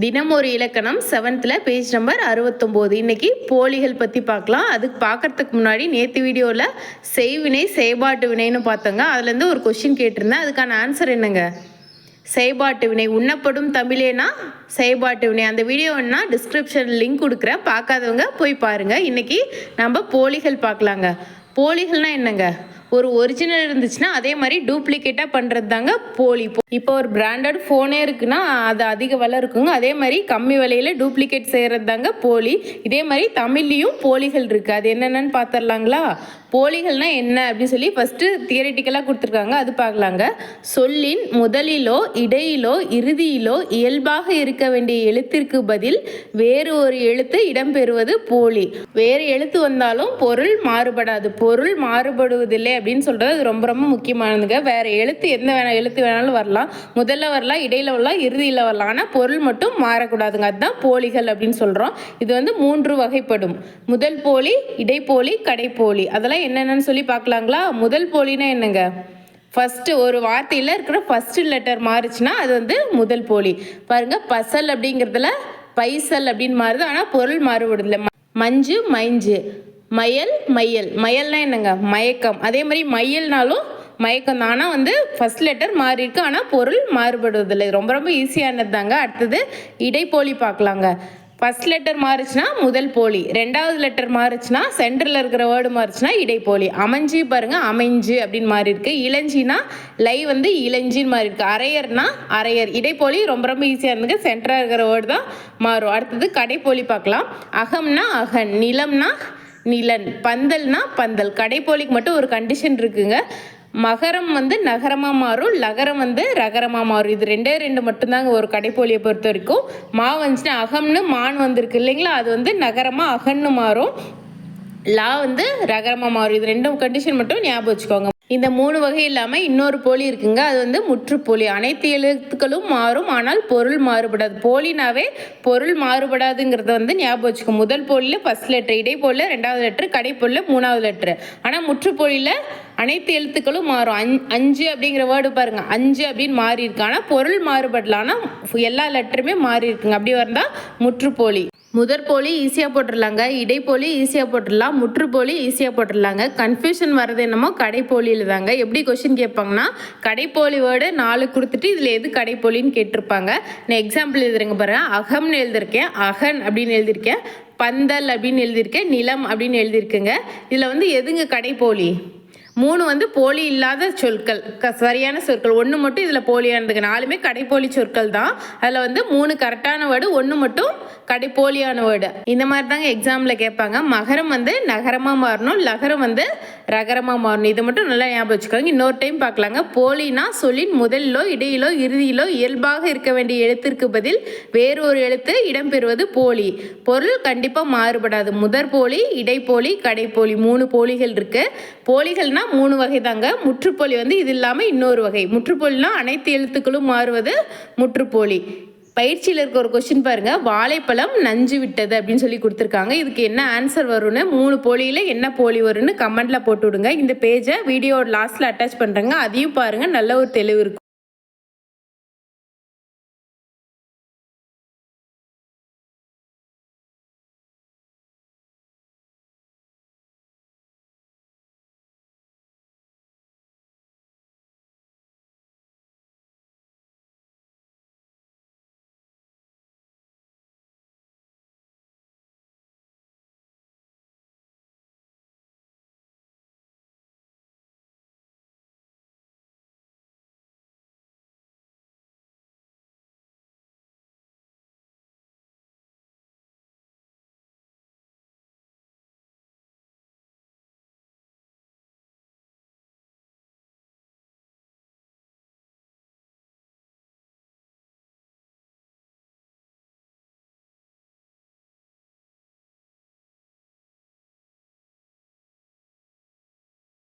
தினம் ஒரு இலக்கணம் செவன்த்தில் பேஜ் நம்பர் அறுபத்தொம்போது இன்னைக்கு போலிகள் பற்றி பார்க்கலாம். அதுக்கு பார்க்கறதுக்கு முன்னாடி நேற்று வீடியோவில் செய்வினை செயல்பாட்டு வினைன்னு பார்த்தோங்க. அதுலேருந்து ஒரு கொஷின் கேட்டிருந்தேன். அதுக்கான ஆன்சர் என்னங்க? செயல்பாட்டு வினை. உண்ணப்படும் தமிழேனா? செயல்பாட்டு வினை. அந்த வீடியோ என்ன? டிஸ்கிரிப்ஷன் லிங்க் கொடுக்குறேன். பார்க்காதவங்க போய் பாருங்கள் இன்னைக்கு நம்ம போலிகள் பார்க்கலாங்க. போலிகள்னால் என்னங்க? ஒரு ஒரிஜினல் இருந்துச்சுன்னா அதே மாதிரி டூப்ளிகேட்டாக பண்ணுறது தாங்க போலி. இப்போ ஒரு பிராண்டட் ஃபோனே இருக்குன்னா அது அதிக விலை இருக்குங்க. அதே மாதிரி கம்மி விலையில் டூப்ளிகேட் செய்கிறது தாங்க போலி. இதே மாதிரி தமிழ்லேயும் போலிகள் இருக்குது அது என்னென்னு பார்த்துடலாங்களா போலிகள்னால் என்ன அப்படின்னு சொல்லி ஃபஸ்ட்டு தியரிட்டிக்கலாக கொடுத்துருக்காங்க. அது பார்க்கலாங்க. சொல்லின் முதலிலோ இடையிலோ இறுதியிலோ இயல்பாக இருக்க வேண்டிய எழுத்திற்கு பதில் வேறு ஒரு எழுத்து இடம்பெறுவது போலி. வேறு எழுத்து வந்தாலும் பொருள் மாறுபடாது. பொருள் மாறுபடுவதில்லை அப்படின்னு சொல்கிறது அது ரொம்ப ரொம்ப முக்கியமானதுங்க. வேறு எழுத்து எந்த வேணா எழுத்து வேணாலும் வரலாம். முதல்ல வரலாம் இடையில வரலாம் இறுதியில் வரலாம். ஆனால் பொருள் மட்டும் மாறக்கூடாதுங்க. அதுதான் போலிகள் அப்படின்னு சொல்கிறோம் இது வந்து மூன்று வகைப்படும். முதல் போலி இடைப்போலி கடைப்போலி. அதெல்லாம் என்னென்னு சொல்லி பார்க்கலாங்களா? முதல் போலினா என்னங்க? ஃபஸ்ட்டு ஒரு வார்த்தையில் இருக்கிற ஃபஸ்ட்டு லெட்டர் மாறுச்சுன்னா அது வந்து முதல் போலி. பாருங்க பசல் அப்படிங்கிறதுல பைசல் அப்படின்னு மாறுது. ஆனால் பொருள் மாறுபடுதில்லை மஞ்சு மைஞ்சு. மயல் மயல். மயல்னா என்னங்க? மயக்கம். அதே மாதிரி மயல்னாலும் மயக்கம். தான் ஆனால் வந்து ஃபஸ்ட் லெட்டர் மாறி இருக்கு ஆனால் பொருள் மாறுபடுவதில்லை. ரொம்ப ரொம்ப ஈஸியானது தாங்க அடுத்தது இடைப்போலி பார்க்கலாங்க. ஃபர்ஸ்ட் லெட்டர் மாறுச்சுன்னா முதல் போலி. ரெண்டாவது லெட்டர் மாறுச்சுன்னா சென்டரில் இருக்கிற வேர்டு மாறுச்சுன்னா இடைப்போலி. அமைஞ்சு பாருங்க. அமைஞ்சு அப்படின்னு மாறி இருக்கு இளஞ்சினா லை வந்து இளஞ்சின்னு மாறி இருக்கு அரையர்னா அரையர். இடைப்போலி ரொம்ப ரொம்ப ஈஸியாக இருந்துங்க சென்டராக இருக்கிற வேர்டு தான் மாறும். அடுத்தது கடைப்போலி பார்க்கலாம். அகம்னா அகன். நிலம்னா நிலன். பந்தல்னா பந்தல். கடைப்போலிக்கு மட்டும் ஒரு கண்டிஷன் இருக்குங்க. மகரம் வந்து நகரமாக மாறும் லகரம் வந்து ரகரமாக மாறும். இது ரெண்டே ரெண்டு மட்டும்தாங்க ஒரு கடைப்போலியை பொறுத்த வரைக்கும். மா வந்துச்சுன்னா அகம்னு மான் வந்திருக்கு இல்லைங்களா? அது வந்து நகரமாக அகன்னு மாறும். லா வந்து ரகரமாக மாறும். இது ரெண்டும் கண்டிஷன் மட்டும் ஞாபகம் வச்சுக்கோங்க. இந்த மூணு வகை இல்லாமல் இன்னொரு போலி இருக்குங்க. அது வந்து முற்றுப்போலி அனைத்து எழுத்துக்களும் மாறும் ஆனால் பொருள் மாறுபடாது. போலினாவே பொருள் மாறுபடாதுங்கிறத வந்து ஞாபகம் வச்சுக்கோ. முதல் போலியில் ஃபஸ்ட் லெட்டர் இடைப்போலில் ரெண்டாவது லெட்டர் கடைப்போலில் மூணாவது லெட்டர் ஆனால் முற்றுப்போலியில் அனைத்து எழுத்துக்களும் மாறும். அஞ் அஞ்சு அப்படிங்கிற வேர்டு பாருங்கள் அஞ்சு அப்படின்னு மாறி இருக்கு ஆனால் பொருள் மாறுபடல. ஆனால் எல்லா லெட்டருமே மாறி இருக்குங்க அப்படி வந்தால் முற்றுப்போலி முதற்போலி ஈஸியாக போட்டுடலாங்க இடைப்போலி ஈஸியாக போட்டுடலாம் முற்றுப்போலி ஈஸியாக போட்டுடலாங்க கன்ஃபியூஷன் வர்றது என்னமோ கடைப்போலியில் தாங்க. எப்படி கொஷின் கேட்பாங்கன்னா கடைப்போலி வேர்டு நாலு கொடுத்துட்டு இதில் எது கடைப்போலின்னு கேட்டிருப்பாங்க. நான் எக்ஸாம்பிள் எழுதுறேங்க பாருங்க. அகம்னு எழுதியிருக்கேன் அகன் அப்படின்னு எழுதியிருக்கேன் பந்தல் அப்படின்னு எழுதியிருக்கேன் நிலம் அப்படின்னு எழுதியிருக்கேங்க இதில் வந்து எதுங்க கடைப்போலி மூணு வந்து போலி இல்லாத சொற்கள். க சரியான சொற்கள். ஒன்று மட்டும் இதில் போலியானதுக்கு நாலுமே கடைப்போலி சொற்கள் தான். அதில் வந்து மூணு கரெக்டான வேர்டு ஒன்று மட்டும் கடைப்போலியான வேர்டு. இந்த மாதிரி தாங்க எக்ஸாமில் கேட்பாங்க. மகரம் வந்து நகரமாக மாறணும் லகரம் வந்து ரகரமாக மாறணும். இது மட்டும் நல்லா ஞாபகம் வச்சுக்கோங்க. இன்னொரு டைம் பார்க்கலாங்க. போலினா சொல்லின் முதலிலோ இடையிலோ இறுதியிலோ இயல்பாக இருக்க வேண்டிய எழுத்திற்கு பதில் வேறு ஒரு எழுத்து இடம்பெறுவது போலி. பொருள் கண்டிப்பாக மாறுபடாது. முதற் போலி இடைப்போலி கடைப்போலி மூணு போலிகள் இருக்குது போலிகள்னா மூணு வகை தாங்க முற்றுப்போலி வந்து இது இல்லாமல் இன்னொரு வகை. முற்றுப்போலினா அனைத்து எழுத்துக்களும் மாறுவது முற்றுப்போலி. பயிற்சியில் இருக்க ஒரு கொஸ்டின் பாருங்க. வாழைப்பழம் நஞ்சு விட்டது அப்படின்னு சொல்லி கொடுத்துருக்காங்க. இதுக்கு என்ன ஆன்சர் வரும்னு மூணு போலியில் என்ன போலி வரும்னு கமெண்ட்டில் போட்டு விடுங்க. இந்த பேஜை வீடியோ லாஸ்ட்டில் அட்டாச் பண்ணுறேங்க அதையும் பாருங்கள் நல்ல ஒரு தெளிவு இருக்கும்.